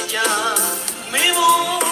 ပေါင်းရှိ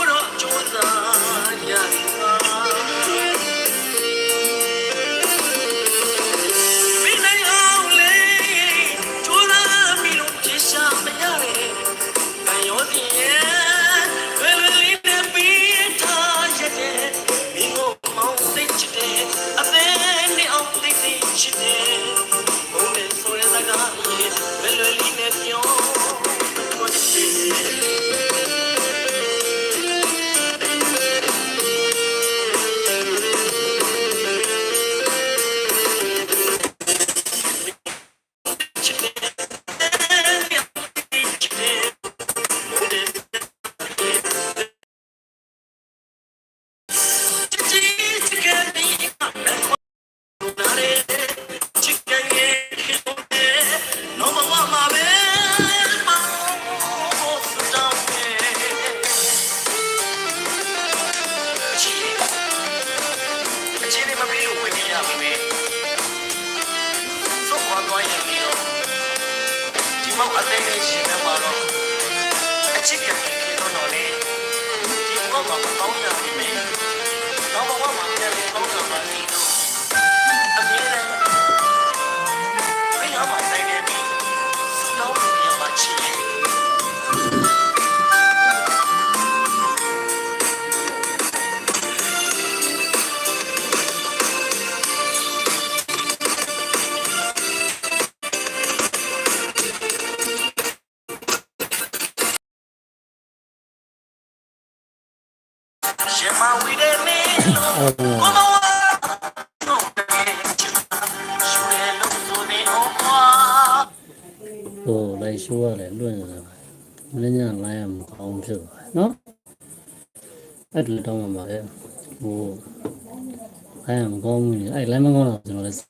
လိုက်ရှိုးရတယ်လွင့်နေတာပဲမင်းညလိုင်းရမကောင်းဖြစ်သွားတယ်နော်အဲ့ဒီတော့မှပါလေဟိုလိုင်းရမကောင်းဘူးအဲ့လိုင်းမကောင်းတော့ကျွန်တော်လည်းစစ်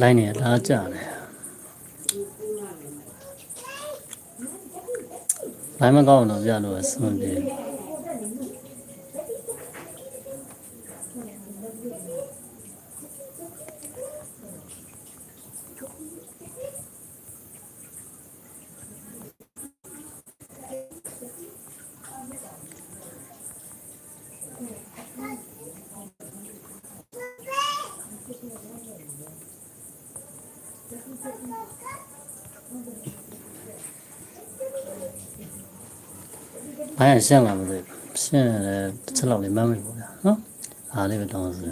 လိုင်းနေလားကြတယ်လိုင်းမကောင်းတော့ပြလို့ဆွန့်တ အဲရှင်းလာမလို့ရှင်းရတယ်တစ်ချက်လောက်လေးမမ်းမိဘူးဗျာနော်။အားလေးပဲတောင်းဆို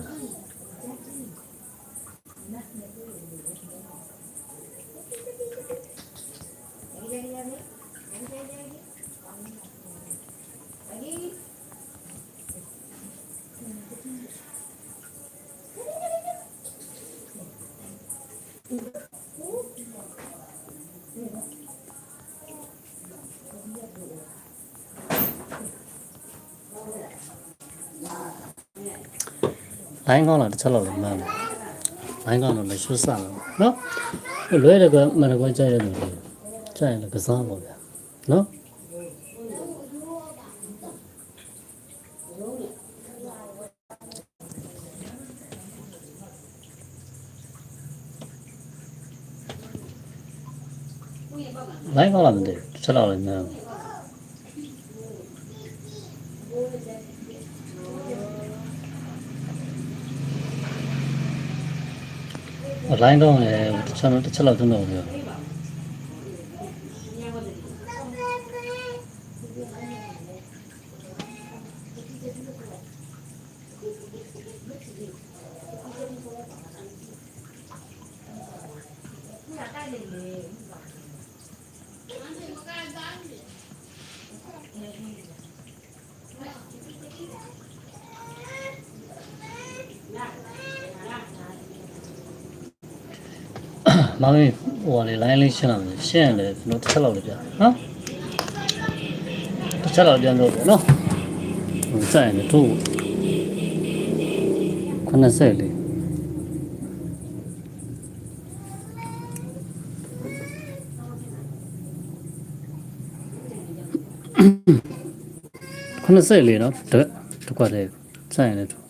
ရတာ။လိုင်းကောင်းလာတစ်ချက်လောက်လေးမမ်းတယ်။လိုင်းကောင်းတော့လည်းရှုစလာနော်။ဟိုလွဲတယ်ကမနကွကြိုက်ရတယ်လို့ကြိုက်ရင်လည်းကစားပါဗျာနော်။လိုင်းကောင်းလာမသိဘူးတစ်ချက်လောက်လေးမမ်းတယ် အလိုင်းတော့လည်းတစ်ချက်တစ်ချက်လောက် င်လေးဟိုကလေ line လေးရှင်းလာမယ်ရှင်းရင်လည်းကျွန်တော်တစ်ချက်လောက်လေးပြနော်တစ်ချက်လောက်ပြန်လို့နော်ဟိုစရင်လည်းတို့90လေး90လေးနော်တတကွက်လေးစရင်လည်းတို့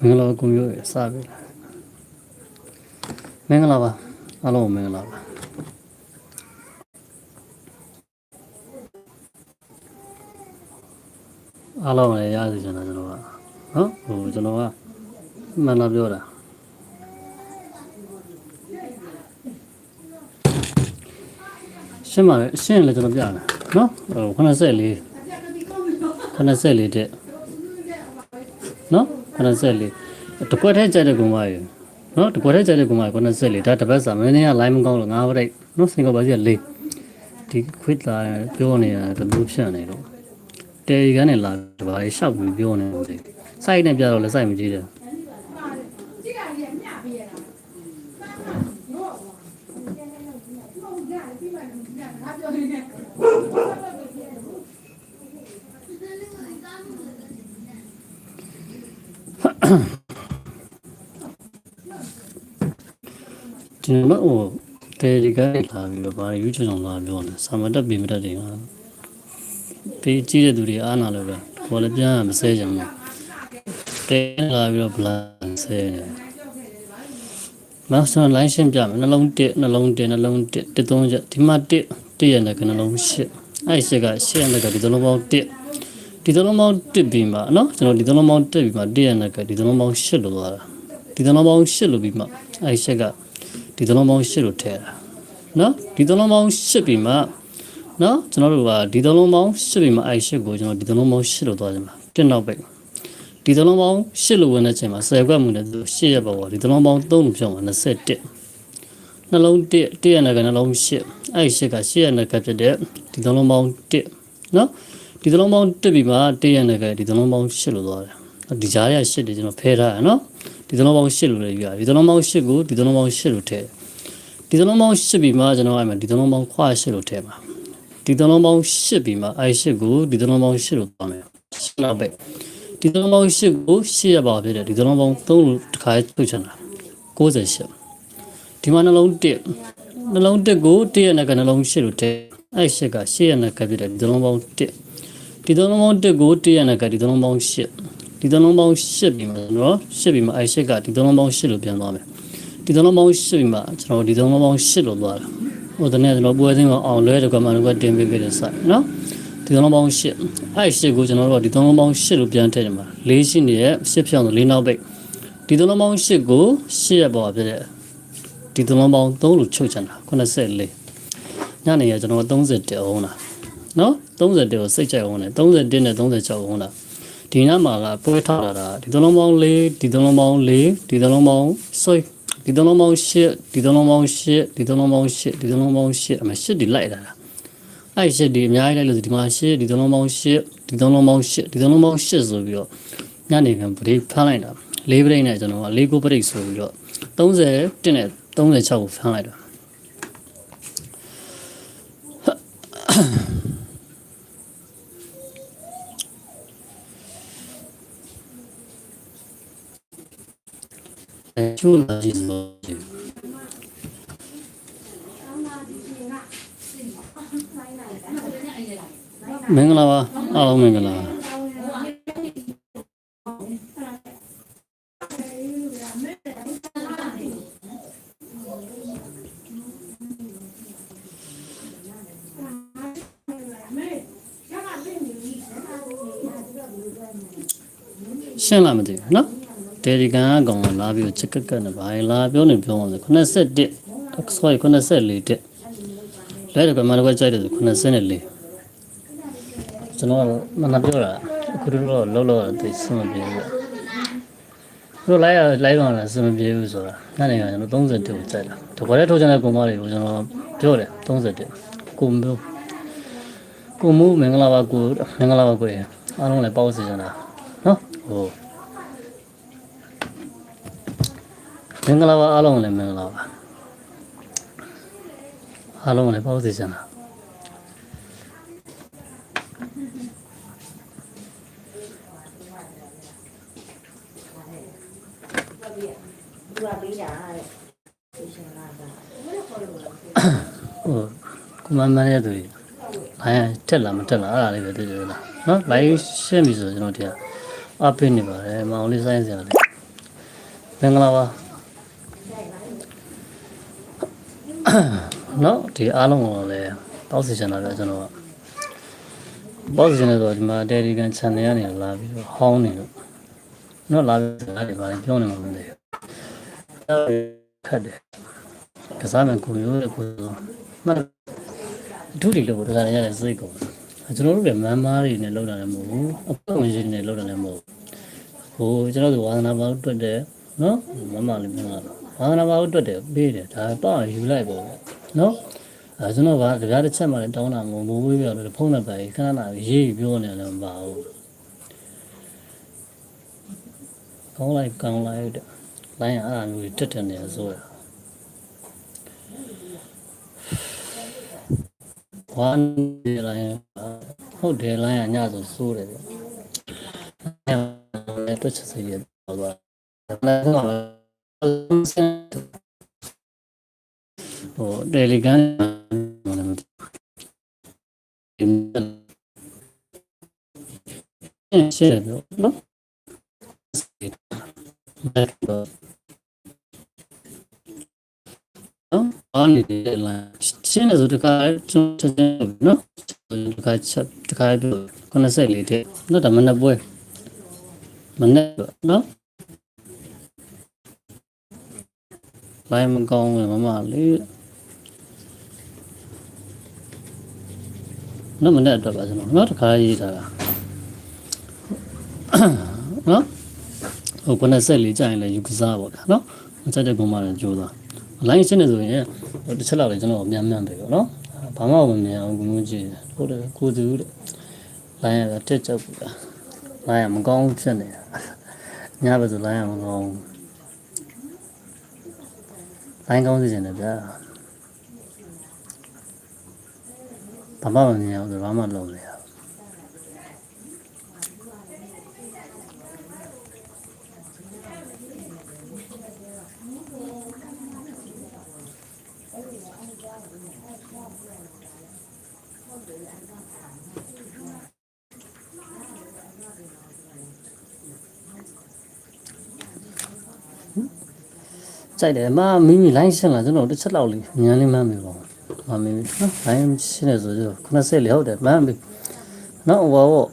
မင်္ဂလာပါကိုမျိုးရစပြီလား မင်္ဂလာပါအားလုံးမင်္ဂလာပါအားလုံးလည်းရစီချင်တာကျွန်တော်ကနော်ဟိုကျွန်တော်ကမှန်လာပြောတာရှင်းပါလေရှင်းလည်းကျွန်တော်ပြတယ်နော်ဟို84 84တဲ့နော်84တကွက်ထဲကြိုက်တဲ့ကုံမရေ နော်တကွက်ထဲကြိုက်တဲ့ကုံမ84ဒါတစ်ပတ်စာမင်းက line မကောင်းလို့ငါးဘရိတ်နော်စင်ကာပါစီက4ဒီခွစ်လာပြောနေတာတလူဖြန့်နေတော့တယ်ရီကနေလာတပါးရှောက်ပြီးပြောနေတယ်စိုက်နဲ့ပြတော့လည်းစိုက်မကြည့်တယ် ကျွန်တော်ဟိုတယ်ဒီကလာပြီးတော့ဗာရွေးချယ်ဆောင်လာပြောနေစာမတက်ပေးမတက်တယ်ကပေးကြည့်တဲ့သူတွေအားနာလို့ပဲဘောလည်းပြန်မဆဲကြဘူးတဲလာပြီးတော့ဘလန်ဆဲနေမဆန်လိုင်းရှင်းပြမယ်နှလုံး1နှလုံး1နှလုံး1တစ်သုံးချက်ဒီမှာ1 1ရဲ့လည်းကနှလုံး8အဲ့ရှစ်ကရှစ်ရဲ့လည်းကဒီသလုံးပေါင်း1ဒီသလုံးပေါင်း1ပြီးမှနော်ကျွန်တော်ဒီသလုံးပေါင်း1ပြီးမှ1ရဲ့လည်းကဒီသလုံးပေါင်း8လို့လာတာဒီသလုံးပေါင်း8လို့ပြီးမှအဲ့ရှစ်က ဒီသလုံးပေါင်း8လို့ထည့်တာနော်ဒီသလုံးပေါင်း8ပြီမှနော်ကျွန်တော်တို့ကဒီသလုံးပေါင်း8ပြီမှအဲ8ကိုကျွန်တော်ဒီသလုံးပေါင်း8လို့သွားကြမှာတက်နောက်ပိတ်ဒီသလုံးပေါင်း8လို့ဝင်တဲ့ချိန်မှာ10ခွက်မှုနဲ့သူ8ရက်ပေါ့ဒီသလုံးပေါင်း3လို့ပြောမှာ21နှလုံး1 1ရက်နဲ့ကနှလုံး8အဲ8က8ရက်နဲ့ကဖြစ်တဲ့ဒီသလုံးပေါင်း1နော်ဒီသလုံးပေါင်း1ပြီမှ1ရက်နဲ့ကဒီသလုံးပေါင်း8လို့သွားတယ်ဒီကြားရ8တွေကျွန်တော်ဖဲထားရနော် ဒီသလုံးပေါင်း8လို့လည်းပြရဒီသလုံးပေါင်း8ကိုဒီသလုံးပေါင်း8လို့ထည့်ဒီသလုံးပေါင်း8ပြီးမှကျွန်တော်အဲ့မှာဒီသလုံးပေါင်းခွာ8လို့ထည့်ပါဒီသလုံးပေါင်း8ပြီးမှအဲ8ကိုဒီသလုံးပေါင်း8လို့သွားမယ်နောက်ပဲဒီသလုံးပေါင်း8ကို8ရပါဖြစ်တယ်ဒီသလုံးပေါင်း3လို့တစ်ခါထုတ်ချင်တာ68ဒီမှာနှလုံး1နှလုံး1ကို1ရနဲ့ကနှလုံး8လို့ထည့်အဲ8က8ရနဲ့ကဖြစ်တယ်ဒီသလုံးပေါင်း1ဒီသလုံးပေါင်း1ကို1ရနဲ့ကဒီသလုံးပေါင်း8 ဒီသလုံးပေါင်း8ပြီမှာနော်8ပြီမှာအဲ8ကဒီသလုံးပေါင်း8လို့ပြန်သွားမယ်ဒီသလုံးပေါင်း8ပြီမှာကျွန်တော်ဒီသလုံးပေါင်း8လို့သွားတာဟိုတနေ့ကျွန်တော်ပွဲစင်းအောင်လွဲတဲ့ကမှန်ကတင်ပေးခဲ့တဲ့ site နော်ဒီသလုံးပေါင်း8အဲ8ကိုကျွန်တော်တို့ဒီသလုံးပေါင်း8လို့ပြန်ထည့်တယ်မှာ၄ရှိနေတဲ့8ဖြောင်းဆို၄နောက်ပိတ်ဒီသလုံးပေါင်း8ကို8ရက်ပေါ်ဖြစ်တဲ့ဒီသလုံးပေါင်း3လို့ချုပ်ချင်တာ84ညနေရကျွန်တော်30တက်အောင်လားနော်30တက်ကိုစိတ်ကြိုက်အောင်လေ31နဲ့36အောင်လား ဒီနားမှာကပွဲထားလာတာဒီသလုံးပေါင်း၄ဒီသလုံးပေါင်း၄ဒီသလုံးပေါင်းဆွေးဒီသလုံးပေါင်း၈ဒီသလုံးပေါင်း၈ဒီသလုံးပေါင်း၈ဒီသလုံးပေါင်း၈အမ၈ဒီလိုက်လာတာအဲ့၈ဒီအများကြီးလိုက်လို့ဒီမှာ၈ဒီသလုံးပေါင်း၈ဒီသလုံးပေါင်း၈ဒီသလုံးပေါင်း၈ဆိုပြီးတော့ညနေကပရိဖမ်းလိုက်တာ၄ပရိနဲ့ကျွန်တော်က၄ကိုပရိဆိုပြီးတော့30တက်နဲ့36ကိုဖမ်းလိုက်တာ အဲချိုးလာကြည့်ဆိုမင်္ဂလာပါအားလုံး မင်္ဂလာရှင်းလာမသိဘူးနော်တယ်ဒီကန်အကောင်ကလာပြီးချက်ကက်ကက်နဲ့ဘာလာပြောနေပြောအောင်ဆို81 sorry 84တက်လဲတော့ကမှလည်းကြိုက်တယ်ဆို84ကျွန်တော်ကမနာပြောတာအခုတော့လောလောသိစမပြေဘူးတို့လိုက်ရလိုက်တော့လည်းအစမပြေဘူးဆိုတာညနေကကျွန်တော်30တက်ကိုကြိုက်တာတကွာလေးထိုးချင်တဲ့ကုန်မတွေကိုကျွန်တော်ပြောတယ်30တက်ကိုမျိုးကိုမိုးမင်္ဂလာပါကိုမင်္ဂလာပါကိုရအားလုံးလည်းပေါ့စီကြတာနော်ဟို မင်္ဂလာပါအားလုံးလည်းမင်္ဂလာပါအားလုံးလည်းပေါ့စီကြတာသူကပေးတာတဲ့သူရှင်လာတာဟိုကိုမမန်းရတဲ့သူကြီးလိုင်းတက်လာမတက်လာအဲ့ဒါလေးပဲသိကြလားနော်လိုင်းရှင်းပြီဆိုကျွန်တော်တရားအပိနေပါတယ်မအောင်လေးစိုင်းစရာလေးမင်္ဂလာပါ နော်ဒီအားလုံးကိုလည်းတောက်စီချင်တာပဲကျွန်တော်ကပေါ့စီချင်တယ်ဆိုတော့ဒီမှာ Telegram channel ကနေလာပြီးတော့ဟောင်းနေလို့နော်လာပြီးလာတယ်ပါပြောနေမှာမသိဘူးခတ်တယ်ကစားမယ်ကိုရိုးတဲ့ကိုဆိုမှတ်အထူးတွေလို့တခါတည်းရတယ်စိတ်ကုန်ကျွန်တော်တို့လည်းမန်းမားတွေနဲ့လောက်တာလည်းမဟုတ်ဘူးအပွင့်ဝင်ရှင်တွေနဲ့လောက်တာလည်းမဟုတ်ဘူးဟိုကျွန်တော်တို့ဝါသနာပေါင်းတွတ်တယ်နော်မမလေးမင်္ဂလာ ဝါသနာပေါင်းတွတ်တယ်ပေးတယ်ဒါတော့ယူလိုက်ပေါ့နော်အဲကျွန်တော်ကတကားတစ်ချက်မှလည်းတောင်းတာမဟုတ်ဘူးဝေးပြောလို့ဖုန်းနဲ့ပဲခဏခဏရေးပြောနေတယ်မပါဘူးကောင်းလိုက်ကောင်းလိုက်တဲ့လိုင်းအားအမျိုးတက်တယ်နေဆိုရဝမ်းနေလိုင်းဟုတ်တယ်လိုင်းကညဆိုစိုးတယ်ဗျအဲတွက်ချက်စီရတော့သွားလည်းဟိုတယ် လီဂန်ရှင်းတယ်နော်နော်အားနေတဲ့လမ်းရှင်းတယ်ဆိုတခါကျွန်တော်ချက်ချင်းနော်တခါချက်တခါပြော94တဲ့နော်ဒါမနေ့ပွဲမနေ့နော် လိုင်းမကောင်းဘူးမမလေးနော်မနေ့အတွက်ပါကျွန်တော်နော်တခါရေးထားတာနော်ဟို94ကြာရင်လည်းယူကစားပါဗျာနော်မချက်တဲ့ပုံမှန်လည်းကြိုးစားလိုင်းရှင်းနေဆိုရင်တစ်ချက်လောက်လည်းကျွန်တော်အများများပဲပေါ့နော်ဘာမှမမြင်အောင်ကိုမျိုးကြည့်ဟုတ်တယ်ကိုသူတဲ့လိုင်းကတက်ချက်ပူတာလိုင်းကမကောင်းဖြစ်နေတာညဘက်ဆိုလိုင်းကမကောင်း လိုင်းကောင်းစီခြင်းတယ်ဗျာဘာမှမမြင်အောင်ဆိုဘာမှလုပ်နေရ ကြိုက်တယ်မမိမိလိုင်းရှင်းလာကျွန်တော်တစ်ချက်လောက်လေးညံလေးမှန်းပြီပေါ့မမိမိနော်လိုင်းရှင်းနေဆိုတော့90လေဟုတ်တယ်မှန်းပြီနော်ဟိုဘော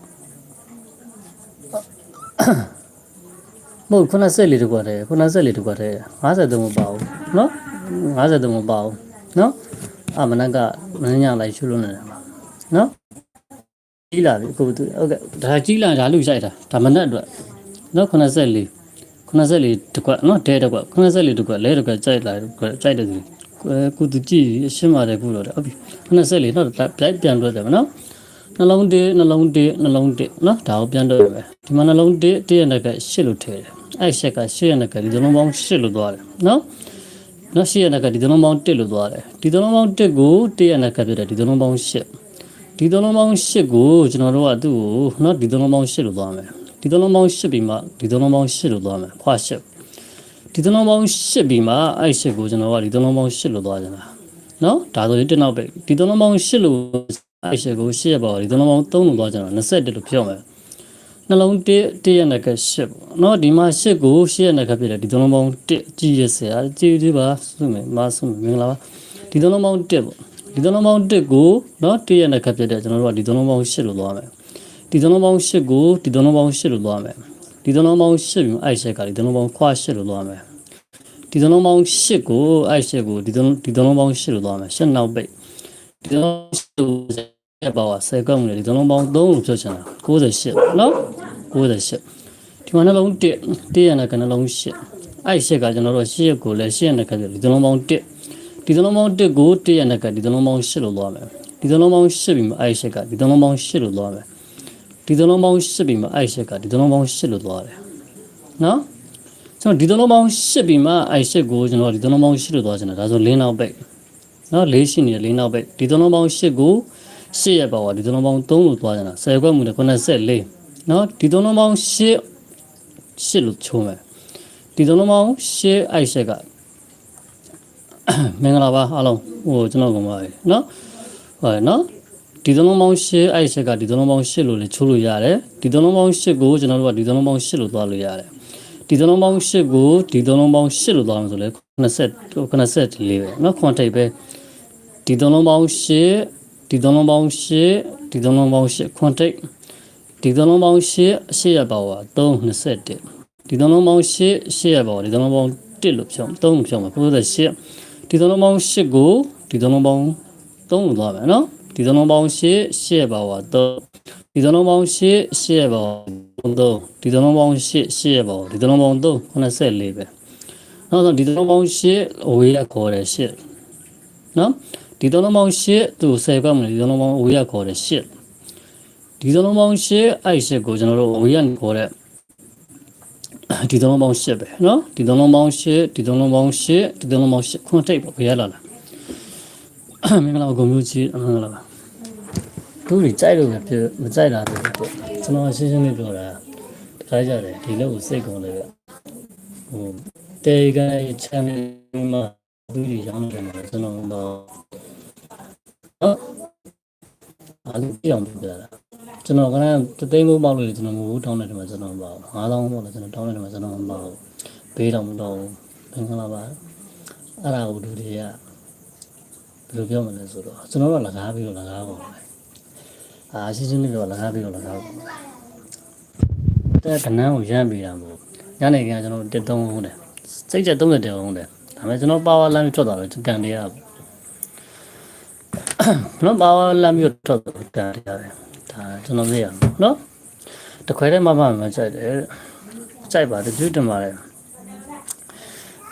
မဟုတ်90လေတကွာတယ်90လေတကွာတယ်53မပါဘူးနော်53မပါဘူးနော်အမနက်ကမင်းညလိုက်ရှုလို့နေတယ်နော်ကြီးလာပြီအခုသူဟုတ်ကဲ့ဒါကြီးလာဒါလူရိုက်တာဒါမနက်အတွက်နော်94 84တကွက်နော်ဒဲတကွက်84တကွက်လဲတကွက်ကြိုက်လာကြိုက်တယ်ဆိုကုသူကြည့်အရှင်းပါတယ်ခုတော့ဟုတ်ပြီ84နော်ပြိုက်ပြန်တော့တယ်နော်နှလုံးတစ်နှလုံးတစ်နှလုံးတစ်နော်ဒါကိုပြန်တော့ရမယ်ဒီမှာနှလုံးတစ်တရနဲ့က8လို့ထည့်တယ်အဲ့ချက်က8ရနဲ့ကဒီသမပေါင်း8လို့သွားတယ်နော်နော်8ရနဲ့ကဒီသမပေါင်း1လို့သွားတယ်ဒီသမပေါင်း1ကိုတရနဲ့ကပြတယ်ဒီသမပေါင်း8ဒီသမပေါင်း8ကိုကျွန်တော်တို့ကသူ့ကိုနော်ဒီသမပေါင်း8လို့သွားမယ် ဒီသုံးလုံးပေါင်း၈ပြီးမှဒီသုံးလုံးပေါင်း၈လို့သွားမယ်ခွာ၈ဒီသုံးလုံးပေါင်း၈ပြီးမှအဲ့၈ကိုကျွန်တော်ကဒီသုံးလုံးပေါင်း၈လို့သွားကြတာနော်ဒါဆိုရင်တစ်နောက်ပဲဒီသုံးလုံးပေါင်း၈လို့အဲ့၈ကို၈ရပါဒီသုံးလုံးပေါင်း၃လို့သွားကြတာ21လို့ပြောမယ်နှလုံး1တရနက8ပေါ့နော်ဒီမှာ8ကို8ရနကဖြစ်တယ်ဒီသုံးလုံးပေါင်း1ကြည်ရစရာကြည်ကြည်ပါဆုမယ်မဆုမယ်မင်္ဂလာပါဒီသုံးလုံးပေါင်း1ပေါ့ဒီသုံးလုံးပေါင်း1ကိုနော်တရနကဖြစ်တယ်ကျွန်တော်တို့ကဒီသုံးလုံးပေါင်း8လို့သွားမယ် ဒီသုံးလုံးပေါင်း၈ကိုဒီသုံးလုံးပေါင်း၈လို့သွားမယ်ဒီသုံးလုံးပေါင်း၈မျိုးအဲ့ရှက်ကဒီသုံးလုံးပေါင်းခွာ၈လို့သွားမယ်ဒီသုံးလုံးပေါင်း၈ကိုအဲ့ရှက်ကိုဒီသုံးဒီသုံးလုံးပေါင်း၈လို့သွားမယ်၈နောက်ပိတ်ဒီသုံးလုံး၈ကိုပါပါ၁၀ကောက်နေဒီသုံးလုံးပေါင်း၃လို့ပြောချင်တာ98နော်98ဒီမှာနှလုံး1တရနဲ့ကနှလုံး8အဲ့ရှက်ကကျွန်တော်တို့၈ရက်ကိုလည်း၈ရက်နဲ့ကဒီသုံးလုံးပေါင်း1ဒီသုံးလုံးပေါင်း1ကိုတရနဲ့ကဒီသုံးလုံးပေါင်း8လို့သွားမယ်ဒီသုံးလုံးပေါင်း8ပြီးမှအဲ့ရှက်ကဒီသုံးလုံးပေါင်း8လို့သွားမယ် ဒီနှလုံးပေါင်း8ပြီးမှအဲ့8ကဒီနှလုံးပေါင်း8လို့သွားတယ်နော်ကျွန်တော်ဒီနှလုံးပေါင်း8ပြီးမှအဲ့8ကိုကျွန်တော်ဒီနှလုံးပေါင်း8လို့သွားချင်တယ်ဒါဆိုလင်းနောက်ပိတ်နော်၄ရှိနေတယ်လင်းနောက်ပိတ်ဒီနှလုံးပေါင်း8ကို8ရက်ပါပါဒီနှလုံးပေါင်း3လို့သွားချင်တာ10ခွက်မှုနဲ့94နော်ဒီနှလုံးပေါင်း8 8လို့ချုံးမယ်ဒီနှလုံးပေါင်း8အဲ့8ကမင်္ဂလာပါအားလုံးဟိုကျွန်တော်ကမှာနော်ဟုတ်ရနော် ဒီသလုံးပေါင်း8အဲ့ချက်ကဒီသလုံးပေါင်း8လို့လည်းချိုးလို့ရတယ်ဒီသလုံးပေါင်း8ကိုကျွန်တော်တို့ကဒီသလုံးပေါင်း8လို့သွားလို့ရတယ်ဒီသလုံးပေါင်း8ကိုဒီသလုံးပေါင်း8လို့သွားမှာဆိုလဲ90 94ပဲเนาะခွန်ထိပ်ပဲဒီသလုံးပေါင်း8ဒီသလုံးပေါင်း8ဒီသလုံးပေါင်း8ခွန်ထိပ်ဒီသလုံးပေါင်း8 8ရပါဝါ321ဒီသလုံးပေါင်း8 8ရပါဝါဒီသလုံးပေါင်း1လို့ဖြောင်း3လို့ဖြောင်းမှာ98ဒီသလုံးပေါင်း8ကိုဒီသလုံးပေါင်း3လို့သွားမယ်เนาะ ဒီသလုံးပေါင်း8 8ရပါဝါ3ဒီသလုံးပေါင်း8 8ရပါဝါ3ဒီသလုံးပေါင်း8 8ရပါဝါဒီသလုံးပေါင်း3 94ပဲနောက်ဆုံးဒီသလုံးပေါင်း8အဝေးရခေါ်တယ်8နော်ဒီသလုံးပေါင်း8သူ10ကမှဒီသလုံးပေါင်းအဝေးရခေါ်တယ်8ဒီသလုံးပေါင်း8အဲ့8ကိုကျွန်တော်တို့အဝေးရခေါ်တဲ့ဒီသလုံးပေါင်း8ပဲနော်ဒီသလုံးပေါင်း8ဒီသလုံးပေါင်း8ဒီသလုံးပေါင်း8ခွန်ထိပ်ပဲရလာလားမင်္ဂလာပါကိုမျိုးကြီးအမင်္ဂလာပါ သူတွေကြိုက်လို့မဖြစ်မကြိုက်တာပဲပေါ့ကျွန်တော်ရှင်းရှင်းလေးပြောတာထားကြတယ်ဒီလောက်ကိုစိတ်ကုန်တယ်ကဟိုတေကန်ချမ်းမှာသူတွေရောင်းတယ်မှာကျွန်တော်တော့ဟုတ်အားလုံးပြောင်းပြတာကျွန်တော်ကလည်းတသိန်းမိုးပေါက်လို့ကျွန်တော်ငိုးတောင်းတယ်ဒီမှာကျွန်တော်ပေါ့9000ပေါ့လေကျွန်တော်တောင်းတယ်ဒီမှာကျွန်တော်ပေါ့ဘေးတော်မတော်ဘင်္ဂလားပါအဲ့ဒါကိုလူတွေကဘယ်လိုပြောမလဲဆိုတော့ကျွန်တော်ကလကားပြီးတော့လကားပါပဲ အာရှင်းရှင်းလေးပြောလကားပြီးတော့လကားပါမယ်။တဲ့ကနန်းကိုရမ်းပေးတာမို့ညနေကကျွန်တော်တက်သုံးဟုတ်တယ်။စိတ်ချက်30တက်ဟုတ်တယ်။ဒါပေမဲ့ကျွန်တော်ပါဝါလမ်းပြီးထွက်သွားတယ်ကန်တရားပေါ့။ကျွန်တော်ပါဝါလမ်းပြီးထွက်သွားကန်တရားတယ်။ဒါကျွန်တော်သိရမှာနော်။တခွဲတည်းမှမှမကြိုက်တယ်။ကြိုက်ပါတယ်ပြုတင်ပါတယ်။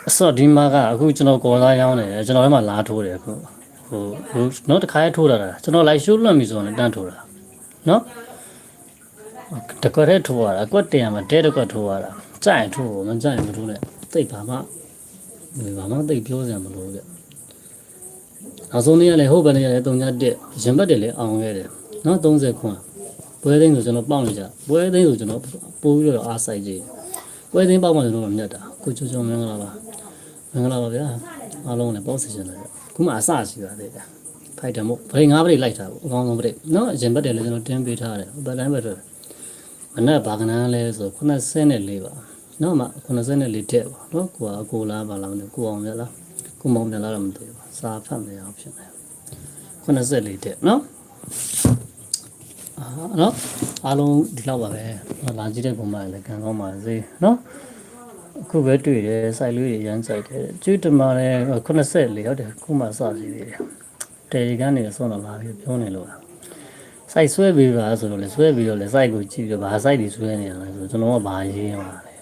အစောဒီမှာကအခုကျွန်တော်ကော်သားရောင်းနေတယ်ကျွန်တော်လည်းမှလာထိုးတယ်အခုဟိုဟိုနော်တစ်ခါရထိုးတာလားကျွန်တော်လိုက်ရှိုးလွတ်ပြီဆိုတော့တန်းထိုးတာ နော်တကွက်ထဲထိုးရတာကွက်တင်ရမှာတဲတကွက်ထိုးရတာကြိုက်ရင်ထိုးမကြိုက်ရင်မထိုးနဲ့သိပ်ပါမှဘာမှသိပ်ပြောစရာမလိုဘူးကြနောက်ဆုံးနေ့ကလည်းဟုတ်ပဲနေရတယ်3ညတက်ရင်ဘတ်တယ်လည်းအောင်ခဲ့တယ်နော်30ခွန်းပွဲသိန်းဆိုကျွန်တော်ပေါက်နေကြပွဲသိန်းဆိုကျွန်တော်ပိုးပြီးတော့အားဆိုင်ကြည့်ပွဲသိန်းပေါက်မှကျွန်တော်မြတ်တာကိုချိုချိုမင်္ဂလာပါမင်္ဂလာပါဗျာအားလုံးလည်းပေါ့စီရှင်တယ်ခုမှအစရှိပါသေးတယ် ဖိုက်တယ်မို့ဗရိတ်ငါးဗရိတ်လိုက်တာပေါ့အကောင်းဆုံးဗရိတ်နော်ရင်ဘတ်တယ်လည်းကျွန်တော်တင်းပေးထားတယ်ဘယ်တိုင်းပဲတော့မနက်ဘာကနန်းလဲဆို94ပါနော်မ94တက်ပါနော်ကိုကအကိုလားပါလားမသိကိုအောင်မြလားကိုမောင်မြလားတော့မသိဘူးစာဖတ်မရအောင်ဖြစ်နေ94တက်နော်အာနော်အားလုံးဒီလောက်ပါပဲလာကြည့်တဲ့ပုံမှန်လည်းကံကောင်းပါစေနော်အခုပဲတွေ့တယ်စိုက်လေးတွေရမ်းစိုက်တယ်ကျွတ်တမလည်း84ဟုတ်တယ်ခုမှစစီသေးတယ် တယ်ဒီကနေဆွမ်းတော့လာပြီးပြောနေလို့စိုက်ဆွဲပြီးပါဆိုတော့လေဆွဲပြီးတော့လေစိုက်ကိုကြည့်ပြီးဘာစိုက်တွေဆွဲနေရလဲဆိုကျွန်တော်ကဘာရေးရမှာလဲ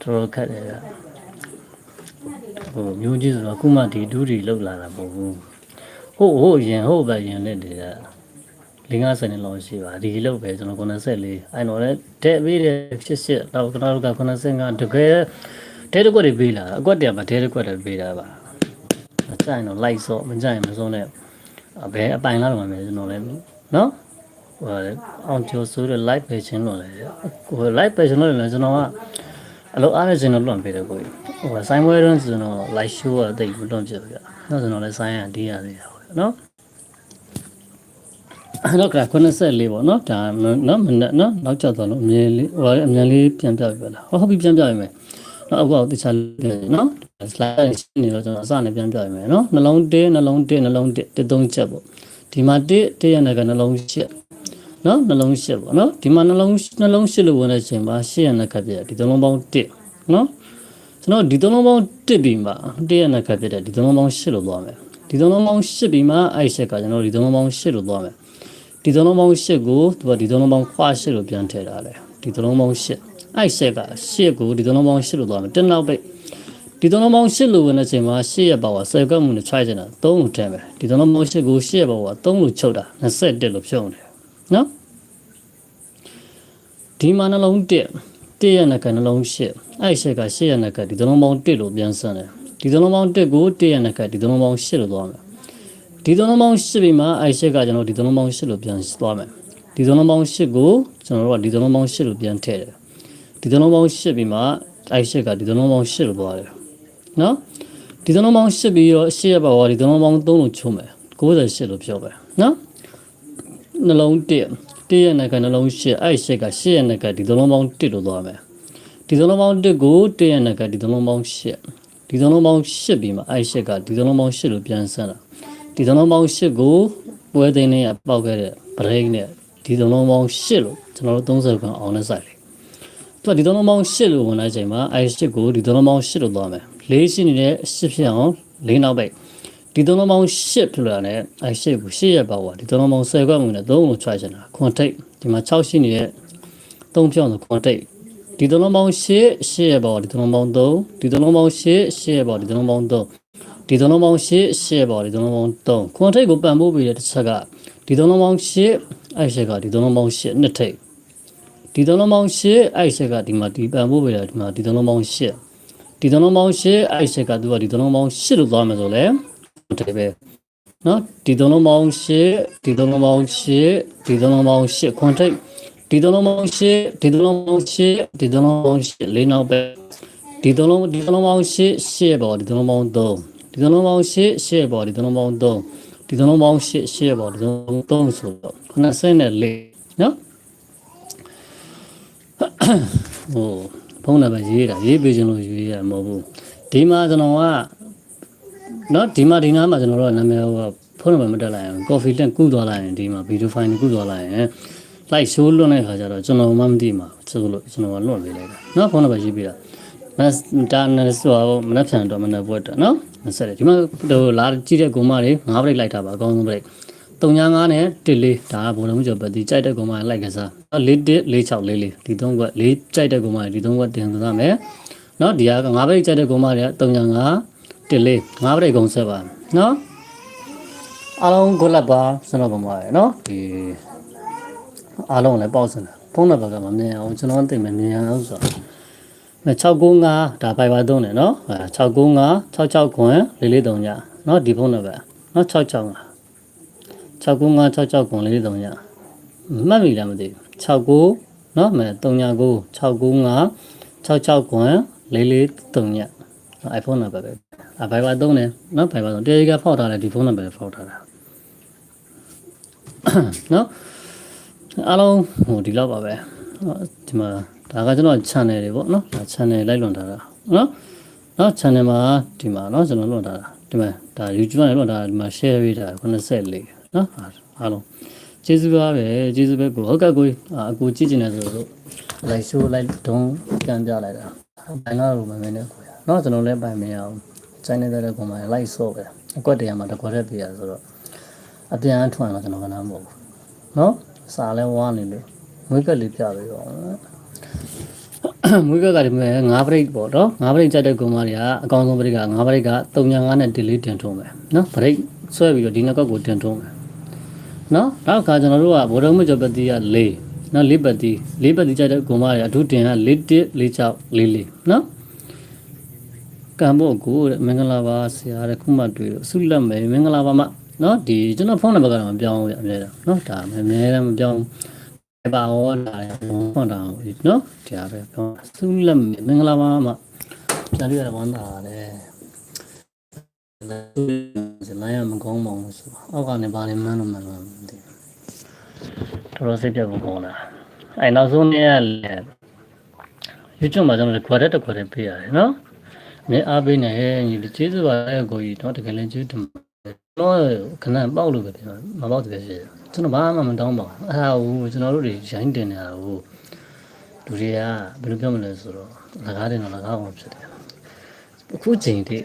တော်တော်ခက်တယ်ကဟိုမျိုးကြီးဆိုတော့ခုမှဒီဒူးတွေလောက်လာတာမဟုတ်ဘူးဟုတ်ဟုတ်ရင်ဟုတ်ပဲရင်လက်တွေက50နှစ်လောက်ရှိပါဒီလောက်ပဲကျွန်တော်94အဲ့တော့လည်းတဲ့ပေးတယ်88တော့ကျွန်တော်တို့က95တကယ်တဲတစ်ကွက်တွေပေးလာအကွက်တည်းမှာတဲတစ်ကွက်တွေပေးတာပါ မကြိုင်တော့လိုက်စော့မကြိုင်မစောနဲ့ဘယ်အပိုင်လာတော့မှမယ်ကျွန်တော်လည်းနော်ဟိုအောင်ကျော်ဆိုတဲ့ live ပဲချင်းလို့လေဟို live ပဲချင်းလို့လည်းကျွန်တော်ကအလုပ်အားရခြင်းတော့လွန်ပေးတယ်ကိုဟိုဆိုင်ဝဲတွန်းကျွန်တော် live show ကတိတ်မလွန်ပြဘူးကြာနော်ကျွန်တော်လည်းဆိုင်ရတီးရသေးတာပေါ့နော်နောက်က94ပေါ့နော်ဒါနော်မနေ့နော်နောက်ကျတော့လို့အမြင်လေးဟိုအမြင်လေးပြန်ပြပြလားဟုတ်ပြီပြန်ပြရမယ် နော်အခုတော့တခြားလေးနော် slide နေတော့ကျွန်တော်အစနဲ့ပြန်ပြရမယ်နော်နှလုံးတေးနှလုံးတေးနှလုံးတေးတစ်သုံးချက်ပေါ့ဒီမှာတေးတေးရတဲ့ကနှလုံးရှစ်နော်နှလုံးရှစ်ပေါ့နော်ဒီမှာနှလုံးနှလုံးရှစ်လို့ဝင်တဲ့အချိန်မှာရှစ်ရတဲ့ခက်ပြဒီသုံးလုံးပေါင်း1နော်ကျွန်တော်ဒီသုံးလုံးပေါင်း1ပြီးမှတေးရတဲ့ခက်ပြတဲ့ဒီသုံးလုံးပေါင်း8လို့သွားမယ်ဒီသုံးလုံးပေါင်း8ပြီးမှအဲ့ရှက်ကကျွန်တော်ဒီသုံးလုံးပေါင်း8လို့သွားမယ်ဒီသုံးလုံးပေါင်း8ကိုသူကဒီသုံးလုံးပေါင်းခွာ8လို့ပြန်ထည့်ထားတယ်ဒီသလုံးပေါင်း၈ အဲ့ရှက်ကရှစ်ကိုဒီသလုံးပေါင်း၈လို့သွားမယ်တစ်နောက်ပိတ်ဒီသလုံးပေါင်း၈လို့ဝင်တဲ့အချိန်မှာ၈ရဲ့ပါဝါဆယ်ကပ်မှုနဲ့ခြိုက်ချင်တာ၃လို့ထည့်မယ်ဒီသလုံးပေါင်း၈ကို၈ရဲ့ပါဝါ၃လို့ချုပ်တာ21လို့ဖြုတ်တယ်နော်ဒီမှာနှလုံးတစ်တစ်ရဲ့နှကနှလုံး၈အဲ့ရှက်က၈ရဲ့နှကဒီသလုံးပေါင်း၁လို့ပြန်ဆန်းတယ်ဒီသလုံးပေါင်း၁ကို၁ရဲ့နှကဒီသလုံးပေါင်း၈လို့သွားမယ်ဒီသလုံးပေါင်း၈ပြီးမှအဲ့ရှက်ကကျွန်တော်ဒီသလုံးပေါင်း၈လို့ပြန်သွားမယ်ဒီသလုံးပေါင်း၈ကိုကျွန်တော်တို့ကဒီသလုံးပေါင်း၈လို့ပြန်ထည့်တယ် ဒီသလုံးပေါင်း၈ပြီးမှအဲ့ရှက်ကဒီသလုံးပေါင်း၈လို့သွားတယ်နော်ဒီသလုံးပေါင်း၈ပြီးတော့၈ရဲ့ပါဝါဒီသလုံးပေါင်း3လို့ချုံးမယ်98လို့ပြောပဲနော်နှလုံး1တည့်ရဲ့နှကနှလုံး၈အဲ့ရှက်က၈ရဲ့နှကဒီသလုံးပေါင်း1လို့သွားမယ်ဒီသလုံးပေါင်း1ကိုတည့်ရဲ့နှကဒီသလုံးပေါင်း8ဒီသလုံးပေါင်း8ပြီးမှအဲ့ရှက်ကဒီသလုံးပေါင်း8လို့ပြန်ဆန်းတာဒီသလုံးပေါင်း8ကိုပွဲသိန်းနဲ့ပေါက်ခဲ့တဲ့ break နဲ့ဒီသလုံးပေါင်း8လို့ကျွန်တော်တို့30ခန်းအောင်နဲ့စိုက်တယ် သူကဒီသလုံးပေါင်း8လို့ဝင်လာချိန်မှာအဲ့ရှက်ကိုဒီသလုံးပေါင်း8လို့သွားမယ်၄ရှိနေတဲ့8ဖြစ်အောင်၄နောက်ပိတ်ဒီသုံးလုံးပေါင်း8ဖြစ်လာတယ်အဲ8ကို8ရက်ပါကွာဒီသုံးလုံးပေါင်း10ခွက်မှုနဲ့3ကို try ချင်တာခွန်ထိတ်ဒီမှာ6ရှိနေတဲ့3ဖြောင်းဆိုခွန်ထိတ်ဒီသုံးလုံးပေါင်း8 8ရက်ပါကွာဒီသုံးလုံးပေါင်း3ဒီသုံးလုံးပေါင်း8 8ရက်ပါဒီသုံးလုံးပေါင်း3ဒီသုံးလုံးပေါင်း8 8ရက်ပါဒီသုံးလုံးပေါင်း3ခွန်ထိတ်ကိုပံ့ပိုးပေးတဲ့တစ်ချက်ကဒီသုံးလုံးပေါင်း8အဲ8ကဒီသုံးလုံးပေါင်း8နှစ်ထိတ် ဒီသုံးလုံးပေါင်း8အဲ8ကဒီမှာဒီပံ့ပိုးပေးတာဒီမှာဒီသုံးလုံးပေါင်း8ဒီသုံးလုံးပေါင်း8အဲ8ကသူကဒီသုံးလုံးပေါင်း8လို့သွားမယ်ဆိုလဲတယ်ပဲနော်ဒီသုံးလုံးပေါင်း၈ဒီသုံးလုံးပေါင်း၈ဒီသုံးလုံးပေါင်း၈ခွန်ထိတ်ဒီသုံးလုံးပေါင်း၈ဒီသုံးလုံးပေါင်း၈ဒီသုံးလုံးပေါင်း၈လေးနောက်ပဲဒီသုံးလုံးဒီသုံးလုံးပေါင်း၈၈ပေါ့ဒီသုံးလုံးပေါင်း3ဒီသုံးလုံးပေါင်း၈၈ပေါ့ဒီသုံးလုံးပေါင်း3ဒီသုံးလုံးပေါင်း၈၈ပေါ့ဒီသုံးလုံး3ဆိုတော့94နော် ဟိုဖုန်းနံပါတ်ရေးတာရေးပေးခြင်းလို့ရေးရမှာမဟုတ်ဘူးဒီမှာကျွန်တော်ကနော်ဒီမှာဒီနားမှာကျွန်တော်တို့ကနာမည်ဟိုဖုန်းနံပါတ်မတက်လိုက်အောင် coffee လင့်ကုသွားလိုက်ရင်ဒီမှာ video file ကုသွားလိုက်ရင် like show လွတ်တဲ့ခါကျတော့ကျွန်တော်မှမသိမှာဆိုလို့ကျွန်တော်ကလွတ်ပေးလိုက်တာနော်ဖုန်းနံပါတ်ရေးပေးတာမနက်တာနေဆိုတော့မနက်ဖြန်တော့မနက်ဘွက်တော့နော်ဆက်တယ်ဒီမှာဟိုလာကြည့်တဲ့ကုမတွေ၅ break လိုက်တာပါအကောင်းဆုံး break 395နဲ့14ဒါကဘုံလုံးကျော်ပတ်ဒီကြိုက်တဲ့ကုမတွေလိုက်ကစား 41 46 44ဒီ3ကွက်4ကြိုက်တဲ့ကုမတွေဒီ3ကွက်တင်သွားမယ်နော်ဒီက5 break ကြိုက်တဲ့ကုမတွေက395တစ်လေးငါးပရိတ်ကုံဆက်ပါနော်အားလုံးကိုလက်ပါစတော့ပါမှာရယ်နော်ဒီအားလုံးလည်းပေါက်စင်တယ်ဖုန်းနံပါတ်ကမမြင်အောင်ကျွန်တော်သိမမြင်အောင်ဆိုတော့695ဒါ5ပါသုံးတယ်နော်695 66ခွန်443ညနော်ဒီဖုန်းနံပါတ်နော်665 695 66ခွန်443ညမှတ်မိလားမသိဘူး 69နော်မဲ39 695 66ခွန်443ည iPhone နံပါတ်ပဲအဘိုင်ဘာသုံးတယ်နော်ဘိုင်ဘာသုံးတရားကြီးကဖောက်ထားတယ်ဒီဖုန်းနံပါတ်ဖောက်ထားတာနော်အားလုံးဟိုဒီလောက်ပါပဲဒီမှာဒါကကျွန်တော် channel တွေပေါ့နော်ဒါ channel လိုက်လွန်ထားတာနော်နော် channel မှာဒီမှာနော်ကျွန်တော်လွန်ထားတာဒီမှာဒါ YouTube နဲ့လွန်ထားတာဒီမှာ share ပေးထား84နော်အားလုံး ကျေးဇူးပါပဲကျေးဇူးပဲကိုဟုတ်ကဲ့ကိုအကူကြည့်ကျင်တယ်ဆိုတော့ like show like ဒုံကန်ပြလိုက်တာဘိုင်ကတော့မမင်းနဲ့ကိုရနော်ကျွန်တော်လည်းပိုင်မရအောင်စိုင်းနေတဲ့ကောင်မလိုက်ဆော့ပဲအကွက်တရားမှာတကွက်ရက်ပြရဆိုတော့အပြန်အထွန်းတော့ကျွန်တော်ကနားမဟုတ်ဘူးနော်စာလဲဝါနေလေမွေးကလေးပြပေးတော့မွေးကကဒီမဲ့9ပရိတ်ပေါ့နော်9ပရိတ်ကြတဲ့ကောင်မတွေကအကောင်းဆုံးပရိတ်က9ပရိတ်က3.5နဲ့1လေးတင်ထုံးမယ်နော်ပရိတ်ဆွဲပြီးတော့ဒီနှစ်ကောက်ကိုတင်ထုံးမယ် နော်နောက်ခါကျွန်တော်တို့ကဘောလုံးမကျော်ပတိက4နော်လေးပတ်တီလေးပတ်တီကြတဲ့ကောင်မတွေအထူးတင်က4 1 4 6 4 4နော်ကံဖို့ကိုတဲ့မင်္ဂလာပါဆရာတဲ့ခုမှတွေ့လို့ဆုလက်မယ်မင်္ဂလာပါမနော်ဒီကျွန်တော်ဖုန်းနံပါတ်ကတော့မပြောင်းဘူးအမြဲတမ်းနော်ဒါအမြဲတမ်းမပြောင်းဘူးပါဟောလာတယ်ဖုန်းတောင်းနော်ဒီအားပဲပြောဆုလက်မယ်မင်္ဂလာပါမပြန်ရတာဝမ်းသာတယ် လည်းရမကောင်းပါဘူးဆိုအောက်ကနေပါနေမှန်းလို့မှန်းလို့မသိဘူးတော်တော်စိတ်ပြတ်ဖို့ကောင်းတာအဲနောက်ဆုံးနေ့ကလည်း YouTube မှာကျွန်တော်ခွာတဲ့တစ်ခွာတဲ့ပေးရတယ်နော်မင်းအားပေးနေဟဲ့ညီဒီကျေးဇူးပါရဲ့ကိုကြီးတော့တကယ်လည်းကျေးဇူးတင်ပါတယ်တော့ခဏပေါက်လို့ပဲပြောမပေါက်တကယ်ရှိတယ်ကျွန်တော်ဘာမှမတောင်းပါဘူးအဲဒါကိုကျွန်တော်တို့တွေရိုင်းတင်နေတာကိုလူတွေကဘယ်လိုပြောမလဲဆိုတော့လကားတင်တော့လကားအောင်ဖြစ်တယ်အခုချိန်ထိ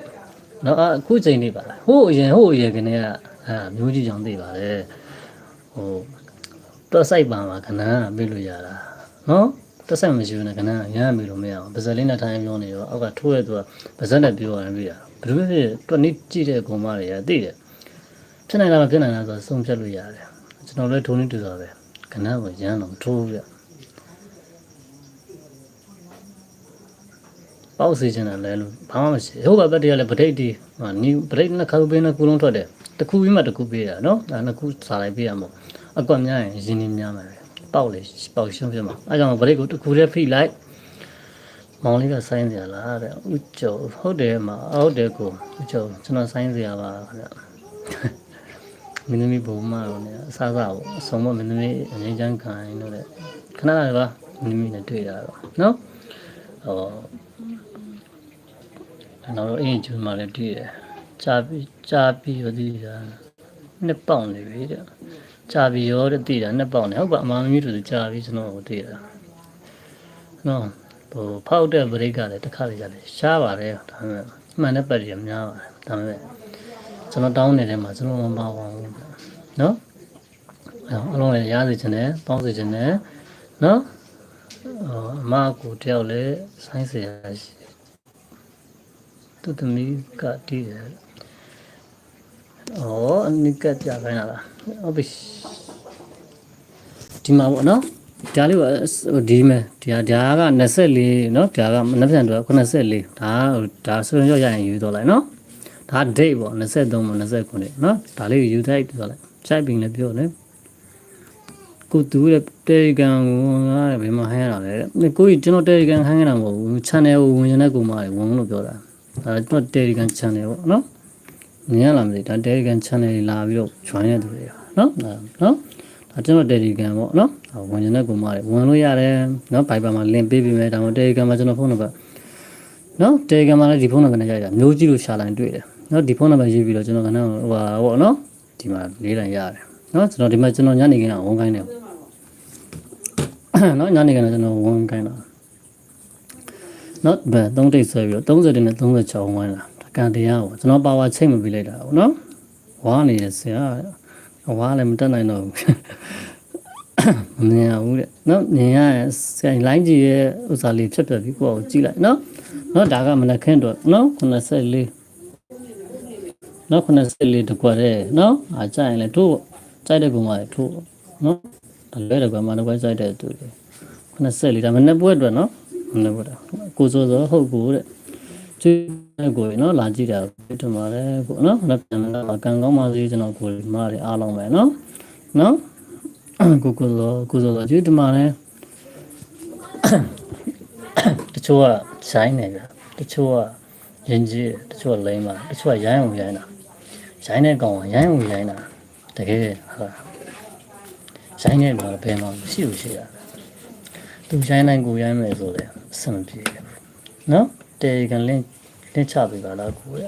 နော်အခုချိန်ထိပါလားဟိုးအရင်ဟိုးအရင်ကနေကအာမျိုးကြီးကြောင့်သိပါတယ်ဟိုတော့စိုက်ပါမှာခဏပေးလို့ရတာနော်တက်ဆက်မရှိဘူးနဲ့ခဏရမ်းပြီလို့မရအောင်ပါဇက်လေးနဲ့ထိုင်ပြောနေတော့အောက်ကထိုးရသူကပါဇက်နဲ့ပြောရတယ်ပြရဘယ်လိုဖြစ်တွက်နည်းကြည့်တဲ့ကောင်မတွေကသိတယ်ဖြစ်နိုင်လားမဖြစ်နိုင်လားဆိုတော့ဆုံးဖြတ်လို့ရတယ်ကျွန်တော်လည်းထိုးနေတူတာပဲခဏကိုရမ်းတော့ထိုးပြ ပေါ့စီချင်တယ်လဲလို့ဘာမှမရှိဟိုဘက်တည်းကလည်းပဋိတ်တီဟာနီးပဋိတ်နှစ်ခါပေးနှစ်ခုလုံးထွက်တယ်တစ်ခုပြီးမှတစ်ခုပေးတာနော်ဒါနှစ်ခုစားလိုက်ပေးရမို့အကွက်များရင်ရင်းနှီးများမှာပဲပေါက်လေပေါက်ရှုံးပြမှာအဲကြောင့်ပဋိတ်ကိုတစ်ခုတည်းဖိလိုက်မောင်လေးကဆိုင်းစရာလားတဲ့ဥကျော်ဟုတ်တယ်မဟုတ်တယ်ကိုဥကျော်ကျွန်တော်ဆိုင်းစရာပါခင်ဗျမင်းသမီးဘုံမတော့ねအစားစားပေါ့အစုံမမင်းသမီးအငိမ့်ချမ်းခံလို့တဲ့ခဏလေးပါမင်းသမီးနဲ့တွေ့တာတော့နော်ဟော နောက်တော့အင်ဂျင်မှာလည်းတွေ့တယ်ကြာပြီးကြာပြီးရသေးတာနှစ်ပေါင်နေပြီတဲ့ကြာပြီးရောတည်တာနှစ်ပေါင်နေဟုတ်ပါအမှန်မျိုးလို့ကြာပြီးကျွန်တော်ကိုတည်တာနော်ဟိုဖောက်တဲ့ဗရိတ်ကလည်းတစ်ခါလေးကြတယ်ရှားပါတယ်ဒါပေမဲ့မှန်တဲ့ပတ်ရများပါတယ်ဒါပေမဲ့ကျွန်တော်တောင်းနေတဲ့မှာကျွန်တော်မပါပါဘူးနော်အလုံးလည်းရားစေခြင်းနဲ့ပေါင်းစေခြင်းနဲ့နော်အမအကူတယောက်လည်းဆိုင်းစေရရှိ သူသမီးကတည်တယ်။အော်အနိကပြခိုင်းတာလား။ဟုတ်ပြီ။ဒီမှာပေါ့နော်။ဒါလေးကဟိုဒီမဲ့ဒီဟာဒါက24နော်ဒါကမနှက်ပြန်တော့84ဒါဒါဆိုရင်ရရင်ယူတော့လိုက်နော်။ဒါ date ပေါ့23ပေါ့29နော်။ဒါလေးယူလိုက်တော့လိုက်။စိုက်ပင်လည်းပြောတယ်။ကိုတူတဲ့တေကန်ကိုငါဘယ်မှာဟမ်းရတာလဲ။ကိုကြီးကျွန်တော်တေကန်ဟမ်းရတာမဟုတ်ဘူး။ channel ကိုဝင်နေတဲ့ကိုမလေးဝင်လို့ပြောတာ။ အဲကျွန်တော် Telegram channel ပေါ့နော်မြင်ရလားမသိဒါ Telegram channel လာပြီးတော့ join ရတဲ့သူတွေပါနော်အဲနော်ဒါကျွန်တော် Telegram ပေါ့နော်ဟိုဝင်နေတဲ့ကုမ္ပဏီဝင်လို့ရတယ်နော် Viber မှာ link ပေးပေးမယ်ဒါမှမဟုတ် Telegram မှာကျွန်တော်ဖုန်းနံပါတ်နော် Telegram မှာလည်းဒီဖုန်းနံပါတ်နဲ့ရိုက်တာမျိုးကြီးလို့ရှာလိုက်တွေ့တယ်နော်ဒီဖုန်းနံပါတ်ရေးပြီးတော့ကျွန်တော်ကနဟိုဟာပေါ့နော်ဒီမှာလေးလိုက်ရတယ်နော်ကျွန်တော်ဒီမှာကျွန်တော်ညနေခင်းကဝန်ခိုင်းတယ်နော်ညနေခင်းကကျွန်တော်ဝန်ခိုင်းတာ နော်ဘယ်3တိတ်ဆွဲပြီးတော့30နဲ့36ဝိုင်းလာဒါကန်တရားကိုကျွန်တော်ပါဝါချိန်မပေးလိုက်တာပေါ့နော်ဝါနေရဆရာဝါလည်းမတက်နိုင်တော့ဘူးမမြင်ရဘူးတဲ့နော်မြင်ရဆရာလိုင်းကြီးရဲ့ဥစားလေးဖြတ်ဖြတ်ပြီးကိုယ့်ကိုကြည့်လိုက်နော်နော်ဒါကမနက်ခင်းတော့နော်94နော်94တကွက်တဲ့နော်အားကြရင်လည်းထို့ကြိုက်တဲ့ကောင်ကလည်းထို့နော်ဒါလွဲတဲ့ကောင်မှတော့ကြိုက်တဲ့သူတွေ94ဒါမနေ့ပွဲအတွက်နော် မနေ့ပွဲတာကိုစိုးစောဟုတ်ကိုတဲ့ကျွေးတဲ့ကိုနော်လာကြည့်တာဒီမှာလဲကိုနော်မနေ့ပြန်လာကံကောင်းပါစေကျွန်တော်ကိုမားတွေအားလုံးပဲနော်နော်ကိုကိုစောကိုစိုးစောကျွေးဒီမှာလဲတချို့ကဆိုင်နေကြတချို့ကရင်ကြီးတချို့ကလိမ့်ပါတချို့ကရိုင်းအောင်ရိုင်းတာရိုင်းတဲ့ကောင်ကရိုင်းအောင်ရိုင်းတာတကယ်ဟာရိုင်းတဲ့ကောင်ကဘယ်မှာရှိလို့ရှိရလဲ သူရိုင်းနိုင်ကိုရိုင်းမယ်ဆိုလဲအဆင်ပြေနော် Telegram link လင့်ချပေးပါလားကိုရ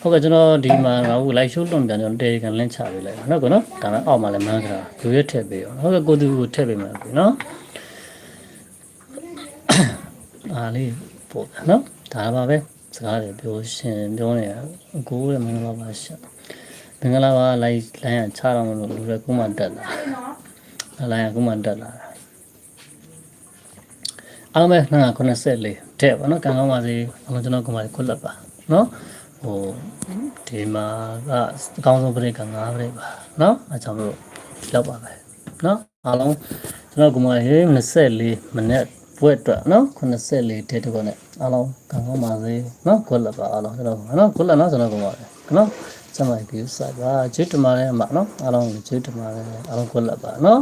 ဟုတ်ကဲ့ကျွန်တော်ဒီမှာငါ့ကို live show လွန်ပြန်ကျွန်တော် Telegram link ချပေးလိုက်ပါနော်ကောနော်ဒါမှအောက်မှာလည်းမန်းကြတာရိုးရထည့်ပေးအောင်ဟုတ်ကဲ့ကိုသူကိုထည့်ပေးမှာကိုနော်အားလေးပို့နော်ဒါပါပဲစကားတွေပြောရှင်ပြောနေတာအကိုရမင်္ဂလာပါရှင်မင်္ဂလာပါ live line ချတော့လို့လူတွေကမှတက်လာ line ကမှတက်လာ အားလုံးပဲ994တဲ့ပါနော်ကံကောင်းပါစေအလုံးကျွန်တော်ကမှခွတ်လက်ပါနော်ဟိုဒီမှာကအကောင်းဆုံးပြိတ်က9ပြိတ်ပါနော်အဲကြောင့်လို့လောက်ပါပဲနော်အားလုံးကျွန်တော်ကမှဟေး24မိနစ်ပွဲအတွက်နော်94တဲ့တကောနဲ့အားလုံးကံကောင်းပါစေနော်ခွတ်လက်ပါအားလုံးကျွန်တော်နော်ခွတ်လက်နော်ကျွန်တော်ကမှနော်စမိုင်ပြီးစားပါကျေးတမလည်းအမနော်အားလုံးကျေးတမလည်းအားလုံးခွတ်လက်ပါနော်